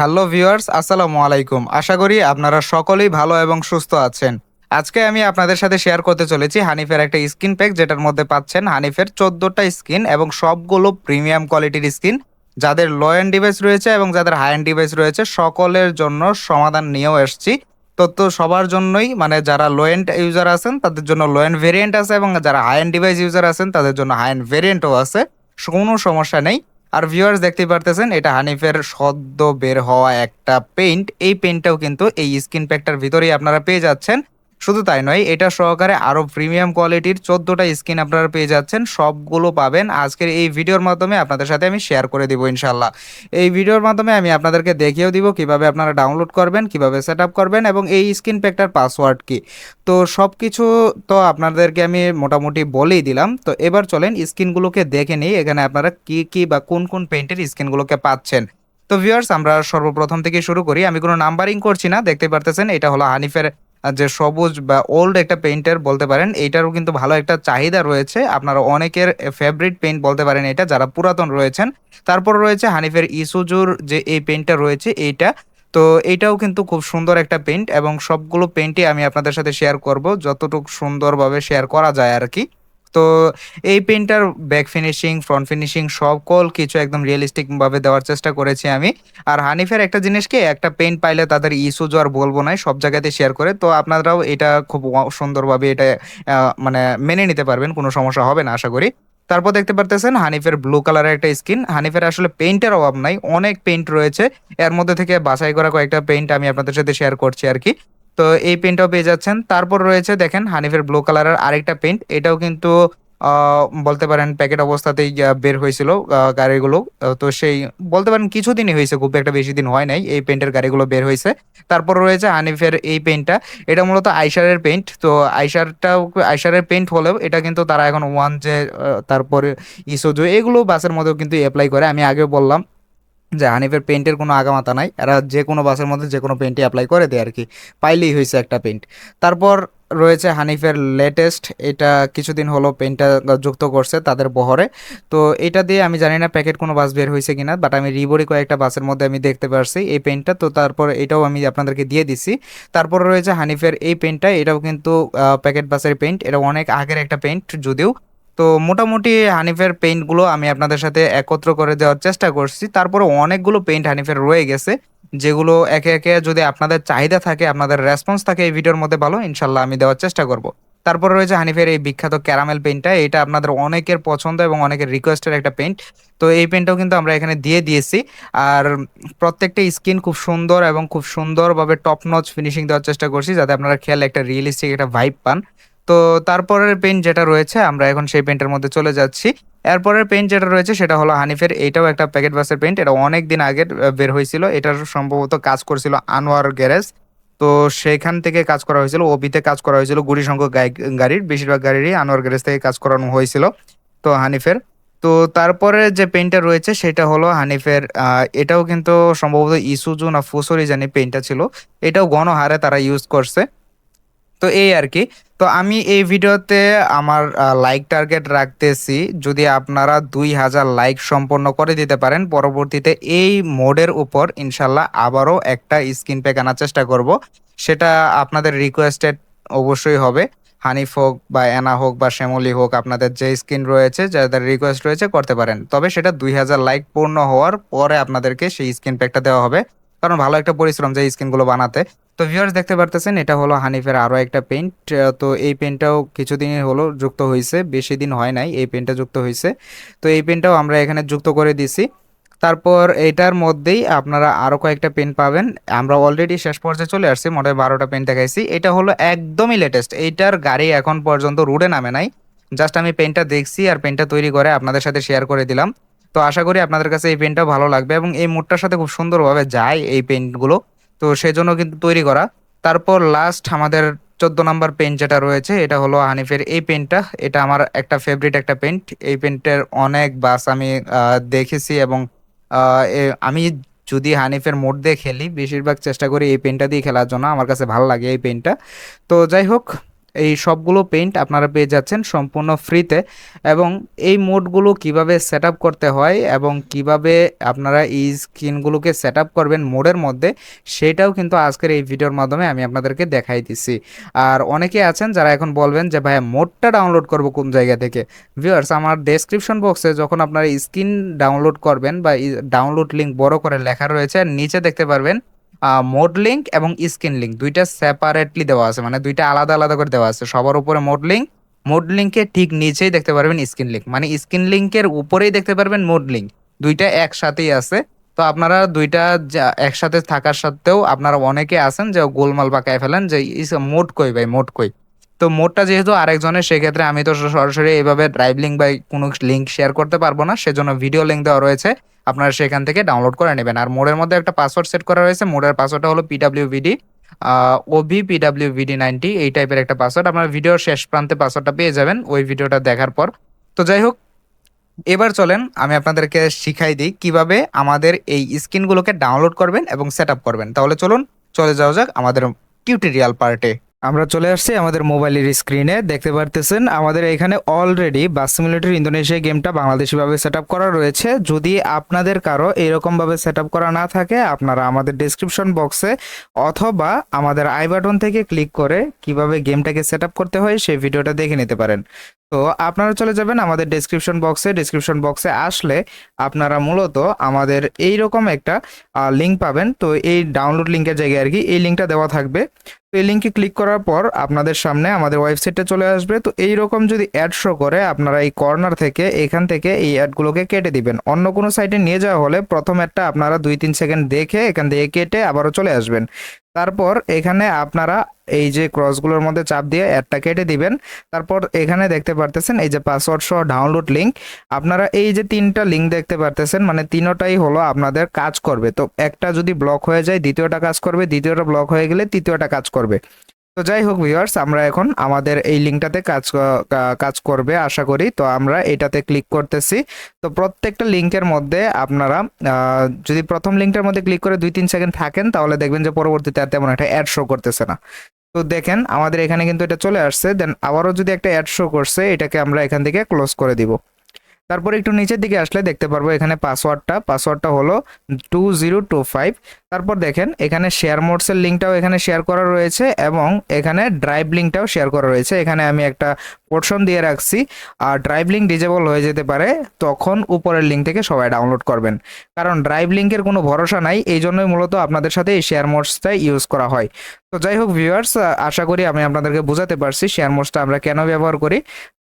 Hello viewers, আসসালামু আলাইকুম। আশা করি আপনারা সকলেই ভালো এবং সুস্থ আছেন। আজকে আমি আপনাদের সাথে শেয়ার করতে চলেছি হানিফের একটা স্কিন প্যাক যেটার মধ্যে পাচ্ছেন হানিফের চোদ্দোটা স্কিন এবং সবগুলো প্রিমিয়াম কোয়ালিটির স্কিন যাদের লো এন্ড ডিভাইস রয়েছে এবং যাদের হাই এন্ড ডিভাইস রয়েছে, সকলের জন্য সমাধান নিয়েও এসছি। তো তো সবার জন্যই মানে যারা লো এন্ড ইউজার আছেন, তাদের জন্য লো এন্ড ভেরিয়েন্ট আছে এবং যারা হাই এন্ড ডিভাইস ইউজার আছেন, তাদের জন্য হাই এন্ড ভেরিয়েন্টও আছে। কোনো সমস্যা নেই। আর ভিউয়ার্স দেখতেই পারতেছেন, এটা হানিফের সদ্য বের হওয়া একটা পেইন্ট এই পেইন্টটাও কিন্তু এই স্কিন প্যাকটার ভিতরেই আপনারা পেয়ে যাচ্ছেন। শুধু তাই নয়, এটা সহকারে আরও প্রিমিয়াম কোয়ালিটির চোদ্দটা স্কিন আপনারা পেয়ে যাচ্ছেন, সবগুলো পাবেন। আজকের এই ভিডিওর মাধ্যমে আপনাদের সাথে আমি শেয়ার করে দিব ইনশাল্লাহ এই ভিডিওর মাধ্যমে আমি আপনাদেরকে দেখিয়েও দিব কীভাবে আপনারা ডাউনলোড করবেন, কীভাবে সেট করবেন এবং এই স্ক্রিন প্যাকটার পাসওয়ার্ড কি। তো সব কিছু তো আপনাদেরকে আমি মোটামুটি বলেই দিলাম। তো এবার চলেন স্ক্রিনগুলোকে দেখে নিই, এখানে আপনারা কি কি বা কোন কোন পেইন্টের স্ক্রিনগুলোকে পাচ্ছেন। তো ভিউয়ার্স আমরা সর্বপ্রথম থেকে শুরু করি। আমি কোনো নাম্বারিং করছি না দেখতে পারতেছেন, এটা হলো হানিফের যে সবুজ বা ওল্ড একটা পেইন্টের বলতে পারেন, এইটারও কিন্তু ভালো একটা চাহিদা রয়েছে। আপনারা অনেকের ফেভারিট পেইন্ট বলতে পারেন এটা, যারা পুরাতন রয়েছেন। তারপর রয়েছে হানিফের ইসুজুর যে এই পেইন্টটা রয়েছে এইটা। তো এইটাও কিন্তু খুব সুন্দর একটা পেইন্ট এবং সবগুলো পেইন্টই আমি আপনাদের সাথে শেয়ার করব, যতটুকু সুন্দরভাবে শেয়ার করা যায় আর কি। তো এই পেইন্টটার ব্যাক ফিনিশিং ফ্রন্ট ফিনিশিং সকল কিছু একদম রিয়েলিস্টিক ভাবে দেওয়ার চেষ্টা করেছি আমি। আর হানিফের একটা জিনিস কি একটা পেইন্ট পাইলে তাদের ইস্যুজ আর বলব না, সব জায়গাতে শেয়ার করে। তো আপনারাও এটা খুব সুন্দরভাবে এটা মানে মেনে নিতে পারবেন, কোনো সমস্যা হবে না, আশা করি। তারপর দেখতে পারতেছেন হানিফের ব্লু কালারের একটা স্কিন হানিফের আসলে পেইন্টের অভাব নাই, অনেক পেইন্ট রয়েছে। এর মধ্যে থেকে বাছাই করা কয়েকটা পেইন্ট আমি আপনাদের সাথে শেয়ার করছি আর কি। তো এই পেইন্টটাও পেয়ে যাচ্ছেন। তারপর রয়েছে, দেখেন, হানিফের ব্লু কালারের আরেকটা পেন্ট এটাও কিন্তু বলতে পারেন প্যাকেট অবস্থাতেই বের হয়েছিল গাড়িগুলো। তো সেই, বলতে পারেন কিছুদিনই হয়েছে, খুব একটা বেশি দিন হয় নাই। এই পেইন্টের গাড়িগুলো বের হয়েছে। তারপর রয়েছে হানিফের এই পেইন্টটা এটা মূলত আইসারের পেইন্ট তো আইসারটাও আইসারের পেইন্ট হলেও এটা কিন্তু তারা এখন ওয়ান যে তারপরে ইসোজো এগুলো বাসের মধ্যেও কিন্তু অ্যাপ্লাই করে। আমি আগেও বললাম যে হানিফের পেইন্টের কোনো আগামাতা নাই। এরা যে কোনো বাসের মধ্যে যে কোনো পেইন্টই অ্যাপ্লাই করে দেয় আর কি পাইলেই হয়েছে একটা পেইন্ট তারপর রয়েছে হানিফের লেটেস্ট এটা কিছুদিন হলো পেইন্টটা যুক্ত করছে তাদের বহরে। তো এটা দিয়ে আমি জানি না প্যাকেট কোনো বাস বের হয়েছে কিনা বাট আমি রিবরি কয়েকটা বাসের মধ্যে আমি দেখতে পারছি এই পেইন্টটা তো তারপর এটাও আমি আপনাদেরকে দিয়ে দিছি। তারপর রয়েছে হানিফের এই পেইন্টটা এটাও কিন্তু প্যাকেট বাসের পেইন্ট এটা অনেক আগের একটা পেইন্ট যদিও তো মোটামুটি হানিফের পেইন্টগুলো আমি আপনাদের সাথে একত্র করে দেওয়ার চেষ্টা করছি। তারপরে অনেকগুলো পেইন্ট হানিফের রয়ে গেছে, যেগুলো একে একে যদি আপনাদের চাহিদা থাকে, আপনাদের রেসপন্স থাকে এই ভিডিওর মধ্যে ভালো, ইনশাল্লাহ আমি দেওয়ার চেষ্টা করব। তারপর রয়েছে হানিফের এই বিখ্যাত ক্যারামেল পেইন্টটা এটা আপনাদের অনেকের পছন্দ এবং অনেকের রিকোয়েস্টের একটা পেইন্ট তো এই পেইন্টটাও কিন্তু আমরা এখানে দিয়ে দিয়েছি। আর প্রত্যেকটা স্কিন খুব সুন্দর এবং খুব সুন্দরভাবে টপ নচ ফিনিশিং দেওয়ার চেষ্টা করছি, যাতে আপনারা খেয়াল একটা রিয়েলিস্টিক একটা ভাইব পান। তো তারপরের পেইন্ট যেটা রয়েছে, আমরা এখন সেই পেইন্টের মধ্যে চলে যাচ্ছি। এরপরের পেইন্ট যেটা রয়েছে, সেটা হলো হানিফের, এটাও একটা প্যাকেট বাসের পেইন্ট এটা অনেক দিন আগে বের হয়েছিল। এটার সম্ভবত কাজ করছিল আনোয়ার গ্যারেজ। তো সেখান থেকে কাজ করা হয়েছিল, ওবিতে কাজ করা হয়েছিল গুড়ি সংখ্যক গাড়ির, বেশিরভাগ গাড়িরই আনোয়ার গ্যারেজ থেকে কাজ করানো হয়েছিল, তো হানিফের। তো তারপরে যে পেইন্টটা রয়েছে, সেটা হলো হানিফের এটাও কিন্তু সম্ভবত ইসুজু না ফুসরি জানি পেইন্টটা ছিল। এটাও গণহারে তারা ইউজ করছে। তো এই আর কি। তো আমি এই ভিডিওতে আমার লাইক টার্গেট রাখতেছি। যদি আপনারা দুই হাজার লাইক সম্পন্ন করে দিতে পারেন, পরবর্তীতে এই মোডের উপর ইনশাল্লাহ আবারও একটা স্ক্রিন প্যাক আনার চেষ্টা করব। সেটা আপনাদের রিকোয়েস্টেড অবশ্যই হবে। হানিফ হোক বা এনা হোক বা শ্যামলি হোক, আপনাদের যে স্ক্রিন রয়েছে, যাদের রিকোয়েস্ট রয়েছে, করতে পারেন। তবে সেটা দুই হাজার লাইক পূর্ণ হওয়ার পরে আপনাদেরকে সেই স্ক্রিন প্যাকটা দেওয়া হবে। কারণ ভালো একটা পরিশ্রম যে স্ক্রিনগুলো বানাতে। তো ভিউয়ার্স দেখতে পারতেছেন, এটা হলো হানিফের আরও একটা পেইন্ট তো এই পেইন্টটাও কিছুদিনই হলো যুক্ত হয়েছে বেশি দিন হয় নাই এই পেইন্টটা যুক্ত হয়েছে তো এই পেনটাও আমরা এখানে যুক্ত করে দিছি। তারপর এটার মধ্যেই আপনারা আরও কয়েকটা পেন পাবেন। আমরা অলরেডি শেষ পর্যায়ে চলে আসছি, মোটামুটি বারোটা পেন দেখাইছি। এটা হলো একদমই লেটেস্ট এইটার গাড়ি এখন পর্যন্ত রুডে নামে নাই। জাস্ট আমি পেনটা দেখছি আর পেনটা তৈরি করে আপনাদের সাথে শেয়ার করে দিলাম। তো আশা করি আপনাদের কাছে এই পেনটাও ভালো লাগবে এবং এই মুডটার সাথে খুব সুন্দরভাবে যায় এই পেনগুলো তো সেজন্য কিন্তু তৈরি করা। তারপর লাস্ট আমাদের চোদ্দ নাম্বার পেন যেটা রয়েছে, এটা হলো হানিফের এই পেনটা এটা আমার একটা ফেভারিট একটা পেন্ট এই পেন্টের অনেক বাস আমি দেখেছি এবং আমি যদি হানিফের মোড দিয়ে খেলি, বেশিরভাগ চেষ্টা করি এই পেনটা দিয়ে খেলার জন্য। আমার কাছে ভালো লাগে এই পেনটা তো যাই হোক এই সবগুলো পেইন্ট আপনারা পেয়ে যাচ্ছেন সম্পূর্ণ ফ্রিতে এবং এই মোডগুলো কীভাবে সেট করতে হয় এবং কীভাবে আপনারা এই স্কিনগুলোকে সেট করবেন মোডের মধ্যে, সেটাও কিন্তু আজকের এই ভিডিওর মাধ্যমে আমি আপনাদেরকে দেখাই দিচ্ছি আর অনেকে আছেন যারা এখন বলবেন যে ভাই মোডটা ডাউনলোড করব কোন জায়গা থেকে? ভিউয়ার্স আমার ডেসক্রিপশন বক্সে যখন আপনারা স্ক্রিন ডাউনলোড করবেন বা ডাউনলোড লিঙ্ক বড় করে লেখা রয়েছে, নিচে দেখতে পারবেন মোড লিঙ্ক এবং স্ক্রিন লিঙ্ক। দুইটা সেপারেটলি দেওয়া আছে মানে দুইটা আলাদা আলাদা করে দেওয়া আছে। সবার উপরে মোড লিঙ্ক, মোড লিঙ্কের ঠিক নিচেই দেখতে পারবেন স্ক্রিন লিঙ্ক। মানে স্ক্রিন লিঙ্কের উপরেই দেখতে পারবেন মোড লিঙ্ক। দুইটা একসাথেই আছে। তো আপনারা দুইটা একসাথে থাকার সত্ত্বেও আপনারা অনেকে আছেন যে গোলমাল পাকায় ফেলেন যে মোট কই ভাই মোট কই? তো মোডটা যেহেতু আরেকজনের, সেক্ষেত্রে আমি তো সরাসরি এইভাবে ড্রাইভ লিঙ্ক বা কোনো লিঙ্ক শেয়ার করতে পারব না। সেজন্য ভিডিও লিঙ্ক দেওয়া রয়েছে। আপনারা সেখান থেকে ডাউনলোড করে নেবেন। আর মোডের মধ্যে একটা পাসওয়ার্ড সেট করা রয়েছে। মোডের পাসওয়ার্ডটা হলো পিডাব্লিউভিডি ওভি পিডাব্লিউভিডি নাইনটি এই টাইপের একটা পাসওয়ার্ড আপনার ভিডিওর শেষ প্রান্তে পাসওয়ার্ডটা পেয়ে যাবেন ওই ভিডিওটা দেখার পর। তো যাই হোক, এবার চলেন, আমি আপনাদেরকে শিখাই দিই কীভাবে আমাদের এই স্ক্রিনগুলোকে ডাউনলোড করবেন এবং সেট করবেন। তাহলে চলুন, চলে যাওয়া যাক আমাদের টিউটোরিয়াল পার্টে আমরা চলে আসছি আমাদের মোবাইলের স্ক্রিনে। দেখতে পারতেছেন, আমাদের এখানে অলরেডি বাস সিমুলেটর ইন্দোনেশিয়া গেমটা বাংলাদেশিভাবে সেট আপ করা রয়েছে। যদি আপনাদের কারও এরকমভাবে সেট আপ করা না থাকে, আপনারা আমাদের ডিসক্রিপশন বক্সে অথবা আমাদের আই বাটন থেকে ক্লিক করে কীভাবে গেমটাকে সেট আপ করতে হয়, সেই ভিডিওটা দেখে নিতে পারেন। তো আপনারা চলে যাবেন আমাদের ডেসক্রিপশন বক্সে ডেসক্রিপশন বক্সে আসলে আপনারা মূলত আমাদের এই রকম একটা লিঙ্ক পাবেন। তো এই ডাউনলোড লিঙ্কের জায়গায় আর কি এই লিঙ্কটা দেওয়া থাকবে। এই লিঙ্কে ক্লিক করার পর আপনাদের সামনে আমাদের ওয়েবসাইটে চলে আসবে। তো এই রকম যদি অ্যাড শো করে, আপনারা এই কর্নার থেকে, এখান থেকে এই অ্যাডগুলোকে কেটে দিবেন। অন্য কোনো সাইটে নিয়ে যাওয়া হলে প্রথম অ্যাডটা আপনারা দুই তিন সেকেন্ড দেখে এখান থেকে কেটে আবারও চলে আসবেন। তারপর এখানে আপনারা এই যে ক্রসগুলোর মধ্যে চাপ দিয়ে অ্যাডটা কেটে দিবেন। তারপর এখানে দেখতে পারতেছেন এই যে পাসওয়ার্ড সহ ডাউনলোড লিঙ্ক আপনারা এই যে তিনটা লিঙ্ক দেখতে পারতেছেন মানে তিনোটাই হলো আপনাদের কাজ করবে। তো একটা যদি ব্লক হয়ে যায়, দ্বিতীয়টা কাজ করবে, দ্বিতীয়টা ব্লক হয়ে গেলে তৃতীয়টা কাজ করবে। তো যাই হোক ভিউয়ার্স আমরা এখন আমাদের এই লিঙ্কটাতে কাজ কাজ করবে আশা করি। তো আমরা এটাতে ক্লিক করতেছি। তো প্রত্যেকটা লিঙ্কের মধ্যে আপনারা যদি প্রথম লিঙ্কটার মধ্যে ক্লিক করে দুই তিন সেকেন্ড থাকেন, তাহলে দেখবেন যে পরবর্তীতে আর তেমন একটা অ্যাড শো করতেছে না। তো দেখেন, আমাদের এখানে কিন্তু এটা চলে আসছে। দেন আবারও যদি একটা অ্যাড শো করছে, এটাকে আমরা এখান থেকে ক্লোজ করে দিব। তারপর একটু নিচের দিকে আসলে দেখতে পারব এখানে পাসওয়ার্ডটা। পাসওয়ার্ডটা হলো টু জিরো টু ফাইভ তারপর দেখেন, এখানে শেয়ার মোডসের লিঙ্কটাও এখানে শেয়ার করা রয়েছে এবং এখানে ড্রাইভ লিঙ্কটাও শেয়ার করা রয়েছে। এখানে আমি একটা পোর্শন দিয়ে রাখছি আর ড্রাইভ লিঙ্ক ডিজেবল হয়ে যেতে পারে, তখন উপরের লিঙ্ক থেকে সবাই ডাউনলোড করবেন। কারণ ড্রাইভ লিঙ্কের কোনো ভরসা নাই, এই জন্যই মূলত আপনাদের সাথে এই শেয়ার মোডসটা ইউজ করা হয়। তো যাই হোক ভিউয়ার্স আশা করি আমি আপনাদেরকে বোঝাতে পারছি শেয়ার মোডসটা আমরা কেন ব্যবহার করি।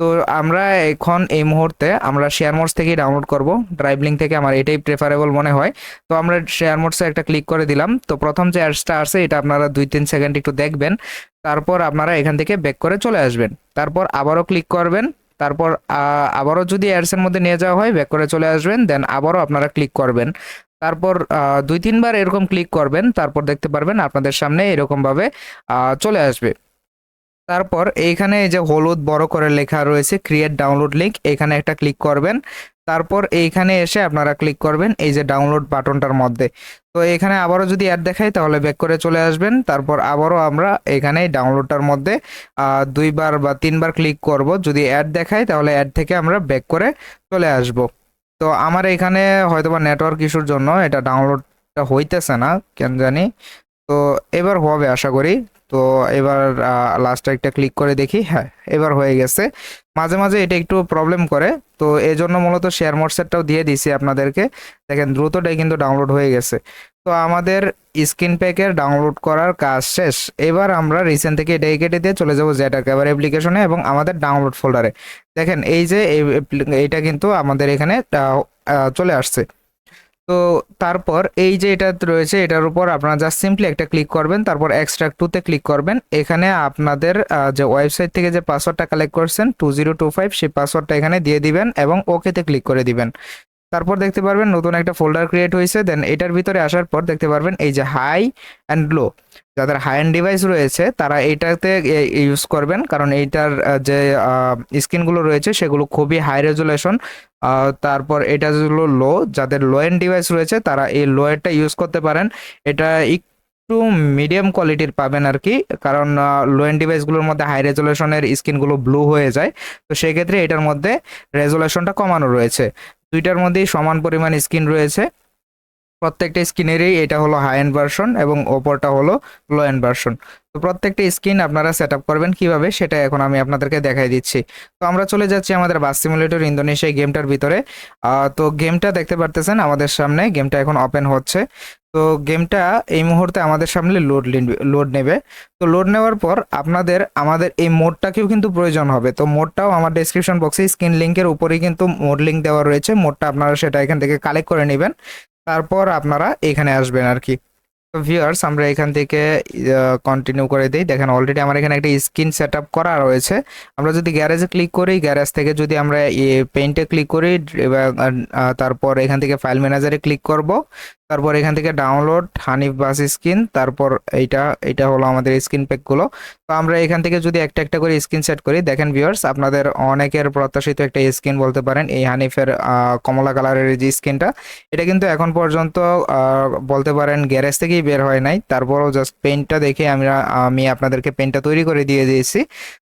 তো আমরা এখন এই মুহূর্তে আমরা শেয়ার মোডস থেকেই ডাউনলোড করব। ড্রাইভ লিঙ্ক থেকে আমার এটাই প্রেফারেবল মনে হয়। তো আমরা শেয়ার মোডসে একটা ক্লিক করে দিলাম। তো প্রথম যে অ্যাডসটা আছে এটা আপনারা দুই তিন সেকেন্ড একটু দেখবেন। তারপর আপনারা এখান থেকে ব্যাক করে চলে আসবেন। তারপর আবারও ক্লিক করবেন। তারপর আবারও যদি অ্যাডসের মধ্যে নিয়ে যাওয়া হয় ব্যাক করে চলে আসবেন। দেন আবারও আপনারা ক্লিক করবেন। তারপর দুই তিনবার এরকম ক্লিক করবেন। তারপর দেখতে পারবেন আপনাদের সামনে এরকমভাবে চলে আসবে। তারপর এইখানে এই যে হলুদ বড় করে লেখা রয়েছে ক্রিয়েট ডাউনলোড লিঙ্ক এখানে একটা ক্লিক করবেন। তারপর এইখানে এসে আপনারা ক্লিক করবেন এই যে ডাউনলোড বাটনটার মধ্যে। তো এখানে আবারও যদি অ্যাড দেখাই, তাহলে ব্যাক করে চলে আসবেন। তারপর আবারও আমরা এখানে ডাউনলোডটার মধ্যে দুইবার বা তিনবার ক্লিক করব। যদি অ্যাড দেখাই, তাহলে অ্যাড থেকে আমরা ব্যাক করে চলে আসব। তো আমার এখানে হয়তোবা নেটওয়ার্ক ইস্যুর জন্য এটা ডাউনলোডটা হইতেছে না, কেন জানি। তো এবার হবে, আশা করি। তো এবার লাস্টে একটা ক্লিক করে দেখি। হ্যাঁ এবার হয়ে গেছে। মাঝে মাঝে এটা একটু প্রবলেম করে। তো এই জন্য মূলত শেয়ার মোটসেটটাও দিয়ে দিছি আপনাদেরকে। দেখেন দ্রুতটাই কিন্তু ডাউনলোড হয়ে গেছে। তো আমাদের স্ক্রিন প্যাকের ডাউনলোড করার কাজ শেষ। এবার আমরা রিসেন্ট থেকে এটাই কেটে দিয়ে চলে যাব জেটাকে ক্যাবার অ্যাপ্লিকেশনে এবং আমাদের ডাউনলোড ফোল্ডারে দেখেন এই যে এই- এইটা কিন্তু আমাদের এখানে চলে আসছে। তো তারপর এই যে এটা রয়েছে, এটার উপর আপনারা জাস্ট সিম্পলি একটা ক্লিক করবেন, তারপর এক্সট্রাক্ট টুতে ক্লিক করবেন। এখানে আপনাদের যে ওয়েবসাইট থেকে যে পাসওয়ার্ডটা কালেক্ট করছেন টু জিরো টু ফাইভ সেই পাসওয়ার্ডটা এখানে দিয়ে দিবেন এবং ওকেতে ক্লিক করে দিবেন। তারপর দেখতে পারবেন নতুন একটা ফোল্ডার ক্রিয়েট হয়েছে দেন এটার ভিতরে আসার পর দেখতে পারবেন এই যে হাই অ্যান্ড লো যাদের হাই অ্যান্ড ডিভাইস রয়েছে তারা এইটাতে ইউজ করবেন, কারণ এইটার যে স্ক্রিনগুলো রয়েছে সেগুলো খুবই হাই রেজুলেশন তারপর এটা হলো লো যাদের লো এন্ড ডিভাইস রয়েছে তারা এই লো এরটা ইউজ করতে পারেন, এটা একটু মিডিয়াম কোয়ালিটির পাবেন আর কি, কারণ লো এন্ড ডিভাইসগুলোর মধ্যে হাই রেজুলেশনের স্ক্রিনগুলো ব্লু হয়ে যায়, তো সেক্ষেত্রে এটার মধ্যে রেজুলেশনটা কমানো রয়েছে। দুইটার মধ্যেই সমান পরিমাণ স্ক্রিন রয়েছে। প্রত্যেকটা স্কিনেরই এটা হলো হাই এন্ড ভার্সন এবং ওপরটা হলো লো এন্ড ভার্সন তো প্রত্যেকটা স্ক্রিন আপনারা সেট করবেন কীভাবে সেটা এখন আমি আপনাদেরকে দেখাই দিচ্ছি। তো আমরা চলে যাচ্ছি আমাদের বাস সিমুলেটর ইন্দোনেশিয়া গেমটার ভিতরে। তো গেমটা দেখতে পারতেছেন আমাদের সামনে গেমটা এখন ওপেন হচ্ছে। তো গেমটা এই মুহূর্তে আমাদের সামনে লোড লোড নেবে। তো লোড নেওয়ার পর আপনাদের, আমাদের এই মোডটাকেও কিন্তু প্রয়োজন হবে। তো মোডটাও আমার ডেসক্রিপশন বক্সে স্ক্রিন লিঙ্কের উপরেই কিন্তু মোড লিঙ্ক দেওয়া রয়েছে। মোডটা আপনারা সেটা এখান থেকে কালেক্ট করে নেবেন। তারপর আপনারা এখানে আসবেন আর কি। ভিউয়ার্স আমরা এখান থেকে কন্টিনিউ করে দিই। দেখেন অলরেডি আমার এখানে একটা স্ক্রিন সেট করা রয়েছে। আমরা যদি গ্যারেজে ক্লিক করি গ্যারেজ থেকে যদি আমরা পেইন্টে ক্লিক করি তারপর এখান থেকে ফাইল ম্যানেজারে ক্লিক করব। তারপর এখান থেকে ডাউনলোড হানিফ বাস স্ক্রিন তারপর এইটা এটা হলো আমাদের স্ক্রিন প্যাকগুলো তো আমরা এখান থেকে যদি একটা একটা করে স্ক্রিন সেট করি, দেখেন ভিউয়ার্স আপনাদের অনেকের প্রত্যাশিত একটা স্ক্রিন বলতে পারেন, এই হানিফের কমলা কালারের যে স্ক্রিনটা এটা কিন্তু এখন পর্যন্ত বলতে পারেন গ্যারেজ থেকেই বের হয় নাই। তারপরও জাস্ট পেন্টটা দেখে আমরা, আমি আপনাদেরকে পেন্টটা তৈরি করে দিয়ে দিয়েছি।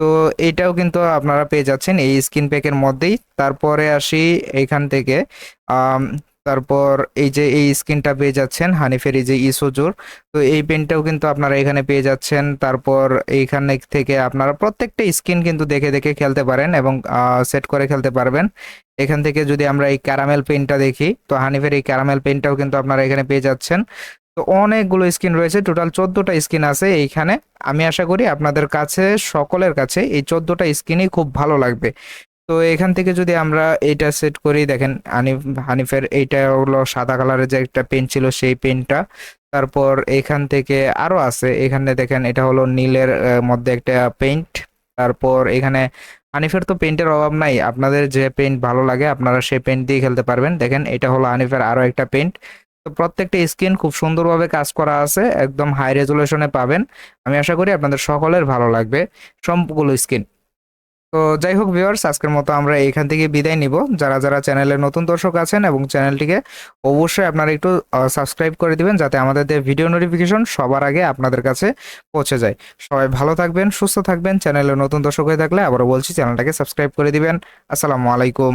তো এটাও কিন্তু আপনারা পেয়ে যাচ্ছেন এই স্ক্রিন প্যাকের মধ্যেই। তারপরে আসি এখান থেকে তারপর এই যে এই স্ক্রিনটা পেয়ে যাচ্ছেন হানিফের এই যে ইসোজোর তো এই পেনটাও কিন্তু আপনারা এখানে পেয়ে যাচ্ছেন। তারপর এইখানে থেকে আপনারা প্রত্যেকটা স্ক্রিন কিন্তু দেখে দেখে খেলতে পারেন এবং সেট করে খেলতে পারবেন। এখান থেকে যদি আমরা এই ক্যারামেল পেনটা দেখি, তো হানিফের এই ক্যারামেল পেনটাও কিন্তু আপনারা এখানে পেয়ে যাচ্ছেন। তো অনেকগুলো স্ক্রিন রয়েছে, টোটাল চোদ্দোটা স্ক্রিন আছে এইখানে। আমি আশা করি আপনাদের কাছে, সকলের কাছে এই চোদ্দোটা স্ক্রিনই খুব ভালো লাগবে। তো এখান থেকে যদি আমরা এইটা সেট করি, দেখেন হানিফ, হানিফের এইটা হলো সাদা কালারের যে একটা পেন ছিল সেই পেনটা তারপর এখান থেকে আরও আছে, এখানে দেখেন এটা হলো নীলের মধ্যে একটা পেইন্ট তারপর এখানে হানিফের তো পেন্টের অভাব নাই, আপনাদের যে পেইন্ট ভালো লাগে আপনারা সেই পেইন্ট দিয়ে খেলতে পারবেন। দেখেন এটা হলো হানিফের আরও একটা পেন্ট তো প্রত্যেকটা স্ক্রিন খুব সুন্দরভাবে কাজ করা আছে, একদম হাই রেজুলেশনে পাবেন। আমি আশা করি আপনাদের সকলের ভালো লাগবে সবগুলো স্ক্রিন তো যাই হোক ভিউয়ার্স আজকের মতো আমরা এখান থেকে বিদায় নিব। যারা যারা চ্যানেলে নতুন দর্শক আছেন এবং চ্যানেলটিকে অবশ্যই আপনারা একটু সাবস্ক্রাইব করে দিবেন যাতে আমাদের ভিডিও নোটিফিকেশন সবার আগে আপনাদের কাছে পৌঁছে যায়। সবাই ভালো থাকবেন, সুস্থ থাকবেন। চ্যানেলে নতুন দর্শক হয়ে থাকলে আবারও বলছি, চ্যানেলটাকে সাবস্ক্রাইব করে দিবেন। আসসালামু আলাইকুম।